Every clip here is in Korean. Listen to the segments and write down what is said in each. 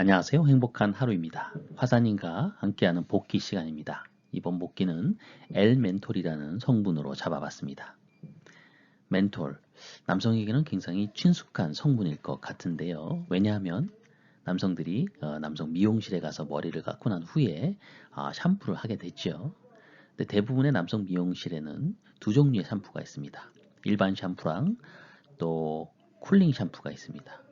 안녕하세요. 행복한 하루입니다. 화사님과 함께하는 복귀 시간입니다. 이번 복귀는 L-멘톨이라는 성분으로 잡아봤습니다. 멘톨, 남성에게는 굉장히 친숙한 성분일 것 같은데요. 왜냐하면 남성들이 어, 남성 미용실에 가서 머리를 감고 난 후에 아, 샴푸를 하게 됐죠. 근데 대부분의 남성 미용실에는 두 종류의 샴푸가 있습니다. 일반 샴푸랑 또 쿨링 샴푸가 있습니다.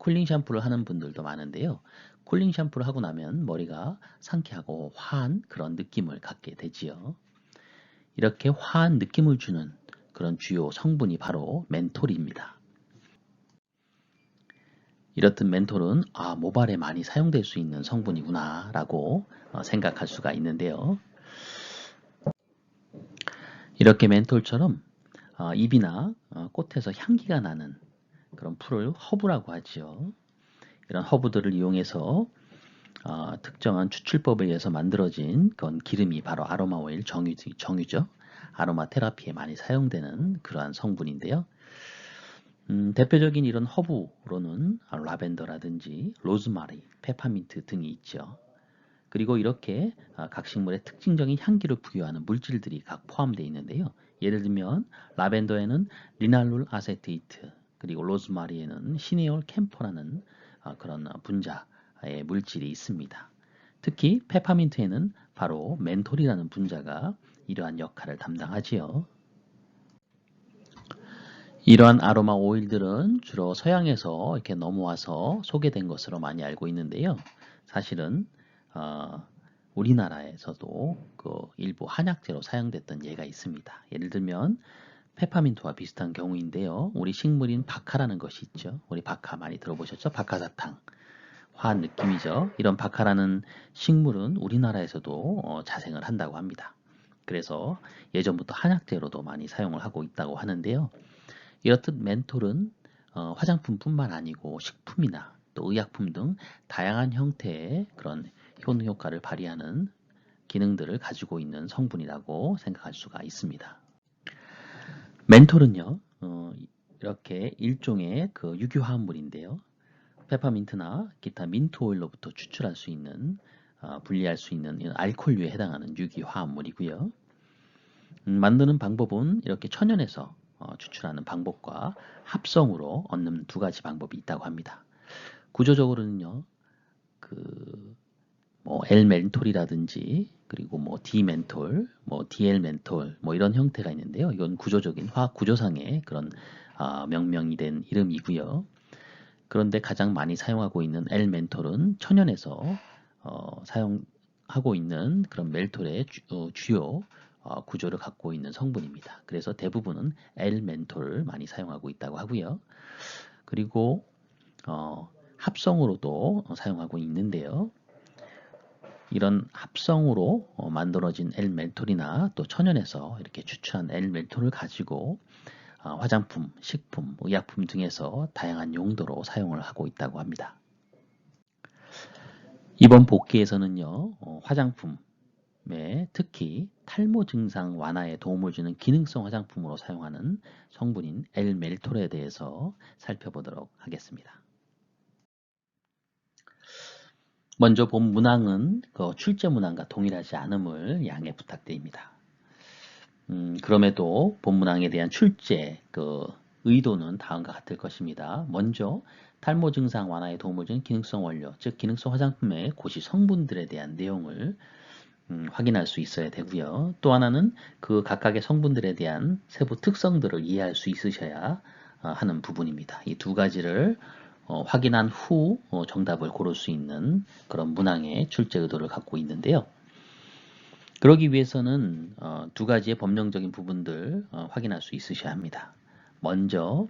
쿨링 샴푸를 하는 분들도 많은데요. 쿨링 샴푸를 하고 나면 머리가 상쾌하고 화한 그런 느낌을 갖게 되지요. 이렇게 화한 느낌을 주는 그런 주요 성분이 바로 멘톨입니다. 이렇듯 멘톨은 아 모발에 많이 사용될 수 있는 성분이구나 라고 어, 생각할 수가 있는데요. 이렇게 멘톨처럼 어, 입이나 어, 꽃에서 향기가 나는 그런 풀을 허브라고 하지요. 이런 허브들을 이용해서 어, 특정한 추출법에 의해서 만들어진 그런 기름이 바로 아로마 오일 정유, 정유죠. 아로마 테라피에 많이 사용되는 그러한 성분인데요. 음, 대표적인 이런 허브로는 라벤더라든지 로즈마리, 페퍼민트 등이 있죠. 그리고 이렇게 아, 각 식물의 특징적인 향기를 부여하는 물질들이 각 포함되어 있는데요. 예를 들면 라벤더에는 리날룰 아세테이트, 그리고 로즈마리에는 시네올 캠퍼라는 아, 그런 분자의 물질이 있습니다. 특히 페퍼민트에는 바로 멘톨이라는 분자가 이러한 역할을 담당하지요. 이러한 아로마 오일들은 주로 서양에서 이렇게 넘어와서 소개된 것으로 많이 알고 있는데요. 사실은 어, 우리나라에서도 그 일부 한약재로 사용됐던 예가 있습니다. 예를 들면 페퍼민트와 비슷한 경우인데요. 우리 식물인 박하라는 것이 있죠. 우리 박하 많이 들어보셨죠? 박하사탕. 화한 느낌이죠. 이런 박하라는 식물은 우리나라에서도 어, 자생을 한다고 합니다. 그래서 예전부터 한약재로도 많이 사용을 하고 있다고 하는데요. 이렇듯 멘톨은 어, 화장품뿐만 아니고 식품이나 또 의약품 등 다양한 형태의 그런 효능 효과를 발휘하는 기능들을 가지고 있는 성분이라고 생각할 수가 있습니다. 멘톨은요, 어, 이렇게 일종의 그 유기화합물인데요. 페퍼민트나 기타 민트 오일로부터 추출할 수 있는 어, 분리할 수 있는 알코올류에 해당하는 유기화합물이고요. 음, 만드는 방법은 이렇게 천연에서 어, 추출하는 방법과 합성으로 얻는 두 가지 방법이 있다고 합니다. 구조적으로는요, 그, 뭐, L멘톨이라든지, 그리고 뭐, D멘톨, 뭐, DL멘톨, 뭐, 이런 형태가 있는데요. 이건 구조적인 화학 구조상의 그런, 아, 명명이 된 이름이고요. 그런데 가장 많이 사용하고 있는 L멘톨은 천연에서, 어, 사용하고 있는 그런 멜톨의 주, 어, 주요 어, 구조를 갖고 있는 성분입니다. 그래서 대부분은 L멘톨을 많이 사용하고 있다고 하고요. 그리고 어, 합성으로도 사용하고 있는데요. 이런 합성으로 어, 만들어진 L멘톨이나 또 천연에서 이렇게 추출한 L멘톨을 가지고 어, 화장품, 식품, 의약품 등에서 다양한 용도로 사용을 하고 있다고 합니다. 이번 복귀에서는요, 어, 화장품, 에 특히 탈모 증상 완화에 도움을 주는 기능성 화장품으로 사용하는 성분인 엘멜톨에 대해서 살펴보도록 하겠습니다. 먼저 본 문항은 그 출제 문항과 동일하지 않음을 양해 부탁드립니다. 음, 그럼에도 본 문항에 대한 출제 그 의도는 다음과 같을 것입니다. 먼저 탈모 증상 완화에 도움을 주는 기능성 원료, 즉 기능성 화장품의 고시 성분들에 대한 내용을 음, 확인할 수 있어야 되고요. 또 하나는 그 각각의 성분들에 대한 세부 특성들을 이해할 수 있으셔야 어, 하는 부분입니다. 이 두 가지를 어, 확인한 후 어, 정답을 고를 수 있는 그런 문항의 출제 의도를 갖고 있는데요. 그러기 위해서는 어, 두 가지의 법령적인 부분들 어, 확인할 수 있으셔야 합니다. 먼저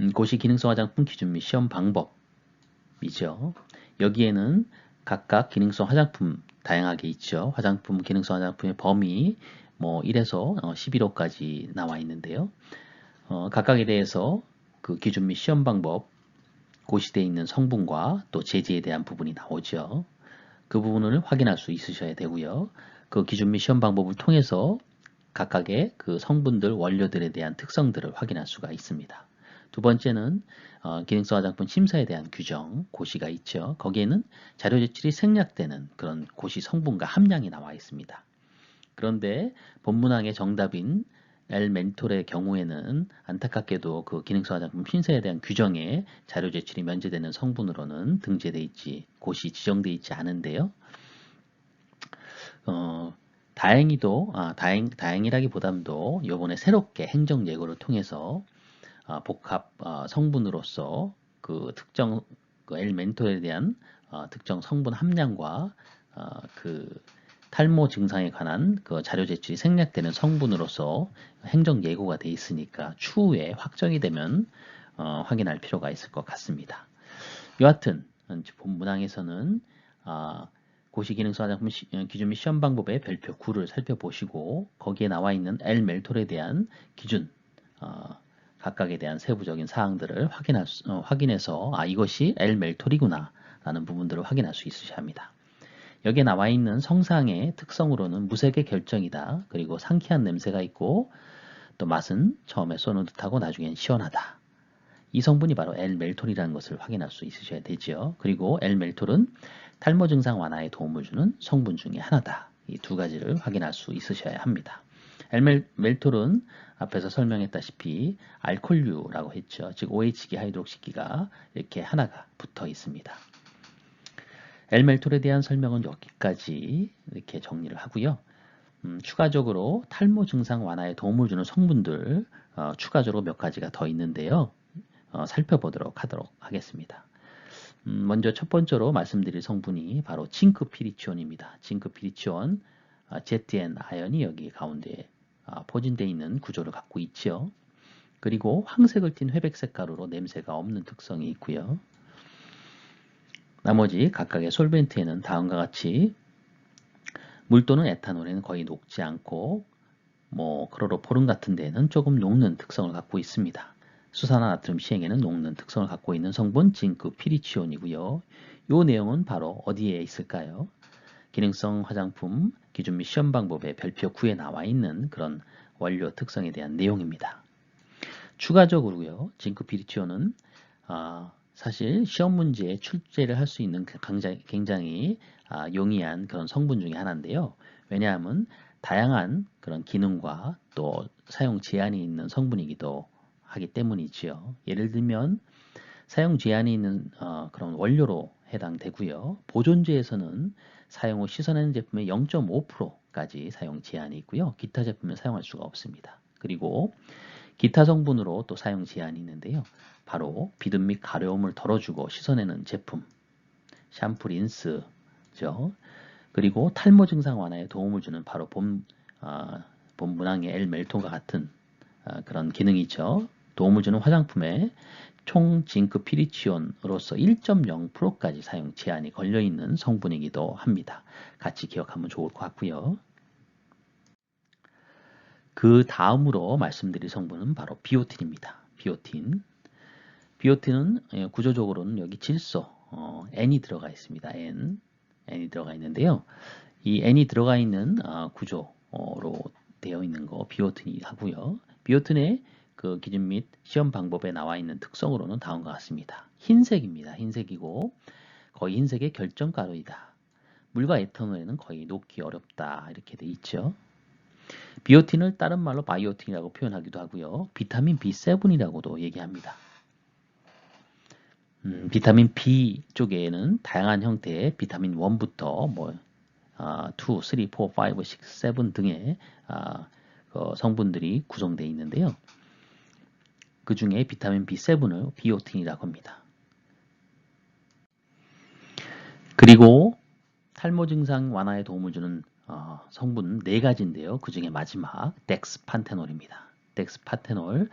음, 고시 기능성 화장품 기준 및 시험 방법이죠. 여기에는 각각 기능성 화장품 다양하게 있죠. 화장품, 기능성 화장품의 범위 뭐 1에서 11호까지 어, 나와 있는데요. 어, 각각에 대해서 그 기준 및 시험 방법 고시되어 있는 성분과 또 제재에 대한 부분이 나오죠. 그 부분을 확인할 수 있으셔야 되고요. 그 기준 및 시험 방법을 통해서 각각의 그 성분들 원료들에 대한 특성들을 확인할 수가 있습니다. 두 번째는 어, 기능성 화장품 심사에 대한 규정, 고시가 있죠. 거기에는 자료 제출이 생략되는 그런 고시 성분과 함량이 나와 있습니다. 그런데 본문항의 정답인 L 멘톨의 경우에는 안타깝게도 그 기능성 화장품 심사에 대한 규정에 자료 제출이 면제되는 성분으로는 등재돼 있지 고시 지정돼 있지 않은데요. 어, 다행히도 아, 다행 다행이라기보담도 이번에 새롭게 행정 예고를 통해서 아, 복합 아, 성분으로서 그 특정 그 L 멘톨에 대한 아, 특정 성분 함량과 아, 그 탈모 증상에 관한 그 자료 제출이 생략되는 성분으로서 행정 예고가 돼 있으니까 추후에 확정이 되면 어, 확인할 필요가 있을 것 같습니다. 여하튼 본 문항에서는 아, 고시기능성 화장품 시- 어, 기준 및 시험 방법의 별표 9를 살펴보시고 거기에 나와 있는 L 멜톨에 대한 기준 어, 각각에 대한 세부적인 사항들을 확인할 수- 어, 확인해서 아 이것이 L 멜톨이구나 라는 부분들을 확인할 수 있으셔야 합니다. 여기에 나와 있는 성상의 특성으로는 무색의 결정이다. 그리고 상쾌한 냄새가 있고 또 맛은 처음에 쏘는 듯하고 나중엔 시원하다. 이 성분이 바로 L-멜톨이라는 것을 확인할 수 있으셔야 되죠. 그리고 L-멜톨은 탈모 증상 완화에 도움을 주는 성분 중에 하나다. 이 두 가지를 확인할 수 있으셔야 합니다. L-멜톨은 앞에서 설명했다시피 알콜류라고 했죠. 즉 OH기 하이드록시기가 이렇게 하나가 붙어 있습니다. L멜톨에 대한 설명은 여기까지 이렇게 정리를 하고요. 음, 추가적으로 탈모 증상 완화에 도움을 주는 성분들 어, 추가적으로 몇 가지가 더 있는데요. 어, 살펴보도록 하도록 하겠습니다. 음, 먼저 첫 번째로 말씀드릴 성분이 바로 징크 피리치온입니다. 징크 피리치온 아, ZN 아연이 여기 가운데 아, 포진되어 있는 구조를 갖고 있죠. 그리고 황색을 띤 회백색 가루로 냄새가 없는 특성이 있고요. 나머지 각각의 솔벤트에는 다음과 같이 물 또는 에탄올에는 거의 녹지 않고 뭐 크로로포름 같은 데에는 조금 녹는 특성을 갖고 있습니다. 수산화 나트륨 시행에는 녹는 특성을 갖고 있는 성분 징크 피리치온이고요. 이 내용은 바로 어디에 있을까요? 기능성 화장품 기준 및 시험 방법의 별표 9에 나와 있는 그런 원료 특성에 대한 내용입니다. 추가적으로요, 징크 피리치온은 아, 사실 시험 문제에 출제를 할 수 있는 그 굉장히, 굉장히 아, 용이한 그런 성분 중에 하나인데요. 왜냐하면 다양한 그런 기능과 또 사용 제한이 있는 성분이기도 하기 때문이지요. 예를 들면 사용 제한이 있는 어, 그런 원료로 해당되고요. 보존제에서는 사용 후 씻어내는 제품의 0.5%까지 사용 제한이 있고요. 기타 제품은 사용할 수가 없습니다. 그리고 기타 성분으로 또 사용 제한이 있는데요. 바로 비듬 및 가려움을 덜어주고 씻어내는 제품, 샴푸, 린스죠. 그리고 탈모 증상 완화에 도움을 주는 바로 본, 아, 본 문항의 멜톤과 같은 아, 그런 기능이 있죠. 도움을 주는 화장품에 총 징크 피리치온으로서 1.0%까지 사용 제한이 걸려 있는 성분이기도 합니다. 같이 기억하면 좋을 것 같고요. 그 다음으로 말씀드릴 성분은 바로 비오틴입니다. 비오틴. 비오틴은 예, 구조적으로는 여기 질소 어, N이 들어가 있습니다. N, N이 들어가 있는데요. 이 N이 들어가 있는 어, 구조로 되어 있는 거 비오틴이 하고요. 비오틴의 그 기준 및 시험 방법에 나와 있는 특성으로는 다음과 같습니다. 흰색입니다. 흰색이고 거의 흰색의 결정가루이다. 물과 에탄올에는 거의 녹기 어렵다 이렇게 돼 있죠. 비오틴을 다른 말로 바이오틴이라고 표현하기도 하고요. 비타민 B7이라고도 얘기합니다. 음, 비타민 B 쪽에는 다양한 형태의 비타민 1부터 뭐 아, 2, 3, 4, 5, 6, 7 등의 아, 그 성분들이 구성되어 있는데요. 그 중에 비타민 B7을 비오틴이라고 합니다. 그리고 탈모 증상 완화에 도움을 주는 어, 성분 네 가지인데요. 그 중에 마지막 덱스판테놀입니다. 덱스판테놀,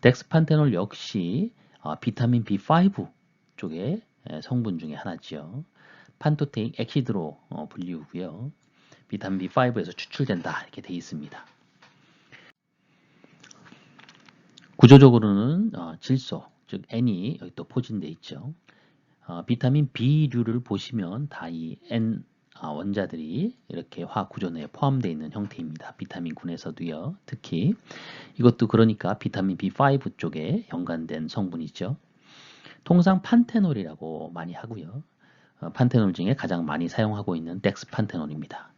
덱스판테놀 역시 어, 비타민 B5 쪽의 에, 성분 중에 하나지요. 판토테익 엑시드로 어, 불리우고요. 비타민 B5에서 추출된다 이렇게 돼 있습니다. 구조적으로는 어, 질소, 즉 N이 여기 또 포진돼 있죠. 어, 비타민 B류를 보시면 다 이 N 아, 원자들이 이렇게 화학 구조 내에 포함되어 있는 형태입니다. 비타민 군에서도요. 특히 이것도 그러니까 비타민 B5 쪽에 연관된 성분이죠. 통상 판테놀이라고 많이 하고요. 어, 판테놀 중에 가장 많이 사용하고 있는 덱스판테놀입니다.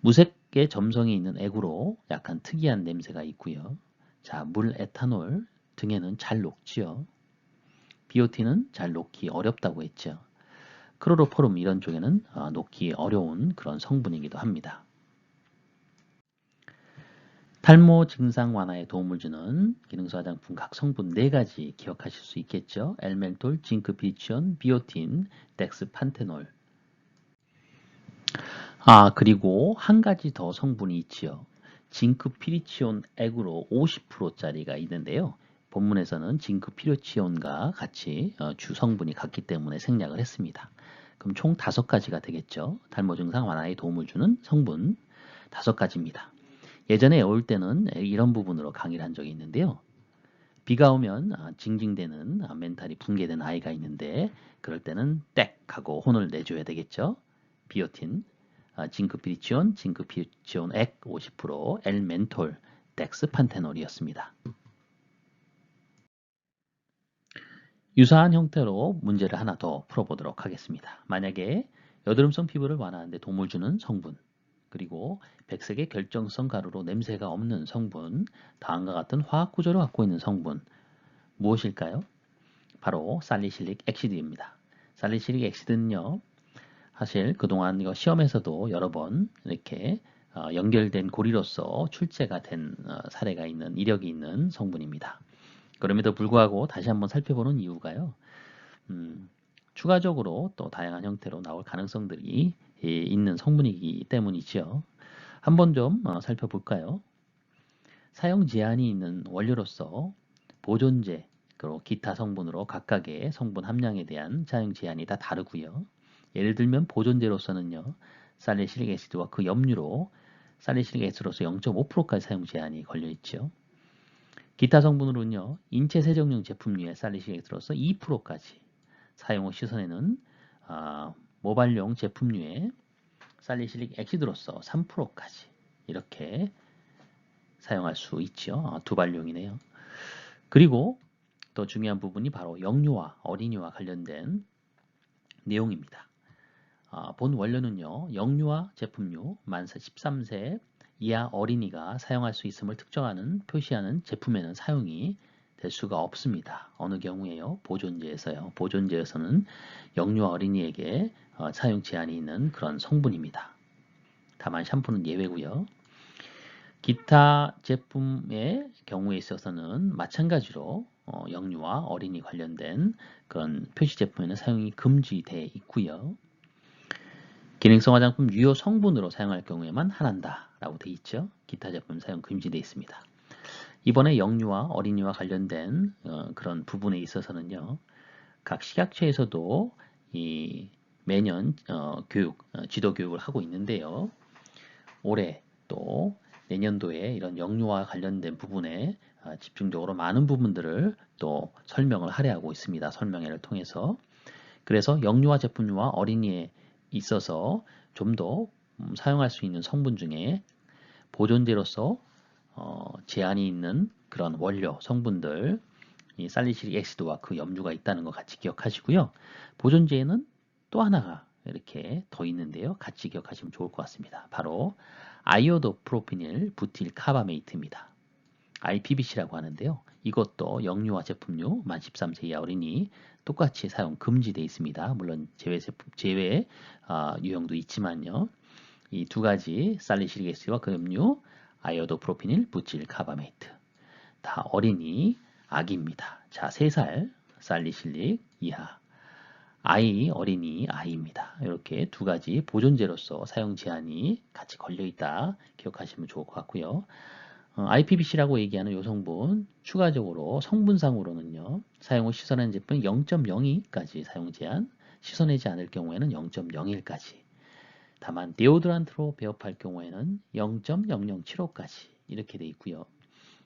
무색의 점성이 있는 액으로 약간 특이한 냄새가 있고요. 자, 물 에탄올 등에는 잘 녹지요. BOT는 잘 녹기 어렵다고 했죠. 크로로포름 이런 쪽에는 어, 녹기 어려운 그런 성분이기도 합니다. 탈모 증상 완화에 도움을 주는 기능성 화장품 각 성분 4가지 기억하실 수 있겠죠. 엘멘톨, 징크, 비치온, 비오틴, 덱스판테놀. 아 그리고 한 가지 더 성분이 있지요. 징크 피리치온 액으로 50%짜리가 있는데요. 본문에서는 징크 피리치온과 같이 어, 주 성분이 같기 때문에 생략을 했습니다. 그럼 총 다섯 가지가 되겠죠. 탈모 증상 완화에 도움을 주는 성분 다섯 가지입니다. 예전에 올 때는 이런 부분으로 강의를 한 적이 있는데요. 비가 오면 아, 징징대는 아, 멘탈이 붕괴된 아이가 있는데 그럴 때는 땡 하고 혼을 내줘야 되겠죠. 비오틴, 아, 징크피리치온, 징크피리치온 액 50%, 엘멘톨, 덱스판테놀이었습니다. 유사한 형태로 문제를 하나 더 풀어보도록 하겠습니다. 만약에 여드름성 피부를 완화하는데 도움을 주는 성분 그리고 백색의 결정성 가루로 냄새가 없는 성분 다음과 같은 화학 구조를 갖고 있는 성분 무엇일까요? 바로 살리실릭 엑시드입니다. 살리실릭 엑시드는요. 사실 그동안 이거 시험에서도 여러 번 이렇게 어, 연결된 고리로서 출제가 된 어, 사례가 있는 이력이 있는 성분입니다. 그럼에도 불구하고 다시 한번 살펴보는 이유가요. 음, 추가적으로 또 다양한 형태로 나올 가능성들이 있는 성분이기 때문이죠. 한번 좀 어, 살펴볼까요? 사용 제한이 있는 원료로서 보존제, 그리고 기타 성분으로 각각의 성분 함량에 대한 사용 제한이 다 다르고요. 예를 들면 보존제로서는요. 살리실릭 애시드와 그 염류로 살리실릭 애시드로서 0.5%까지 사용 제한이 걸려 있죠. 기타 성분으로는요. 인체 세정용 제품류에 살리실릭 애시드로서 2%까지 사용 후 씻어내는 아, 모발용 제품류에 살리실릭 엑시드로서 3%까지 이렇게 사용할 수 있죠. 아, 두발용이네요. 그리고 또 중요한 부분이 바로 영유아, 어린이와 관련된 내용입니다. 아, 본 원료는요. 영유아 제품류 만 13세 이하 어린이가 사용할 수 있음을 특정하는 표시하는 제품에는 사용이 될 수가 없습니다. 어느 경우에요? 보존제에서요. 보존제에서는 영유아 어린이에게 어, 사용 제한이 있는 그런 성분입니다. 다만 샴푸는 예외고요. 기타 제품의 경우에 있어서는 마찬가지로 어, 영유아 어린이 관련된 그런 표시 제품에는 사용이 금지되어 있고요. 기능성 화장품 유효 성분으로 사용할 경우에만 한한다 라고 되어 있죠. 기타 제품 사용 금지되어 있습니다. 이번에 영유아 어린이와 관련된 어, 그런 부분에 있어서는요. 각 식약처에서도 이 매년 어, 교육, 어, 지도 교육을 하고 있는데요. 올해 또 내년도에 이런 영유아 관련된 부분에 어, 집중적으로 많은 부분들을 또 설명을 할애하고 있습니다. 설명회를 통해서. 그래서 영유아 제품류와 어린이에 있어서 좀더 음, 사용할 수 있는 성분 중에 보존제로서 어, 제한이 있는 그런 원료, 성분들, 이 살리실릭 엑시드와 그 염류가 있다는 거 같이 기억하시고요. 보존제에는 또 하나가 이렇게 더 있는데요. 같이 기억하시면 좋을 것 같습니다. 바로 아이오도 프로피닐 부틸 카바메이트입니다. IPBC라고 하는데요. 이것도 영유아 제품류 만 13세 이하 어린이 똑같이 사용 금지되어 있습니다. 물론 제외 제품, 제외 어, 유형도 있지만요. 이 두 가지 살리실릭 엑시드와 그 염류 아이오도 프로피닐 부틸 카바메이트 다 어린이 아기입니다. 자, 3살 살리실릭 이하 아이, 어린이, 아이입니다. 이렇게 두 가지 보존제로서 사용 제한이 같이 걸려 있다 기억하시면 좋을 것 같고요. 어, IPBC라고 얘기하는 요 성분 추가적으로 성분상으로는요. 사용 후 씻어낸 제품 0.02까지 사용 제한, 씻어내지 않을 경우에는 0.01까지 다만 데오드란트로 배업할 경우에는 0.0075까지 이렇게 돼 있고요.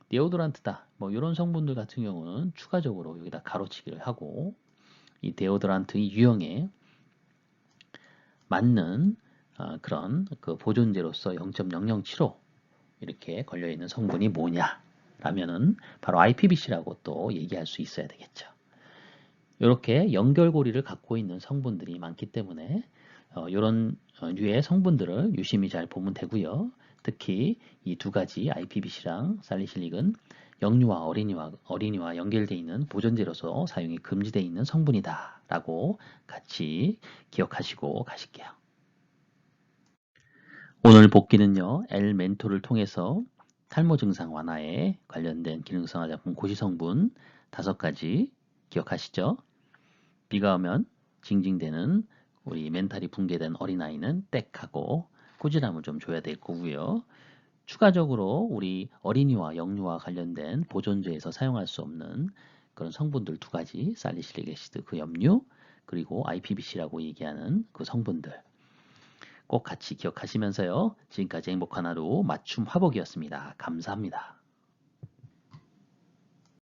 데오드란트다 뭐 이런 성분들 같은 경우는 추가적으로 여기다 가로치기를 하고 이 데오드란트 의 유형에 맞는 어, 그런 그 보존제로서 0.007호 이렇게 걸려 있는 성분이 뭐냐? 라면은 바로 IPBC라고 또 얘기할 수 있어야 되겠죠. 이렇게 연결고리를 갖고 있는 성분들이 많기 때문에 이런 류의 성분들을 유심히 잘 보면 되고요. 특히 이 두 가지 IPBC랑 살리실릭은 영유아 어린이와 어린이와 연결되어 있는 보존제로서 사용이 금지되어 있는 성분이다 라고 같이 기억하시고 가실게요. 오늘 복기는요 L 멘토를 통해서 탈모 증상 완화에 관련된 기능성 화장품 고시 성분 다섯 가지 기억하시죠? 비가 오면 징징대는 우리 멘탈이 붕괴된 어린아이는 땡하고 꾸지람을 좀 줘야 될 거고요. 추가적으로 우리 어린이와 영유아 관련된 보존제에서 사용할 수 없는 그런 성분들 두 가지 살리실릭 애시드 그 염류 그리고 IPBC라고 얘기하는 그 성분들 꼭 같이 기억하시면서요. 지금까지 행복한 하루 맞춤 화복이었습니다. 감사합니다.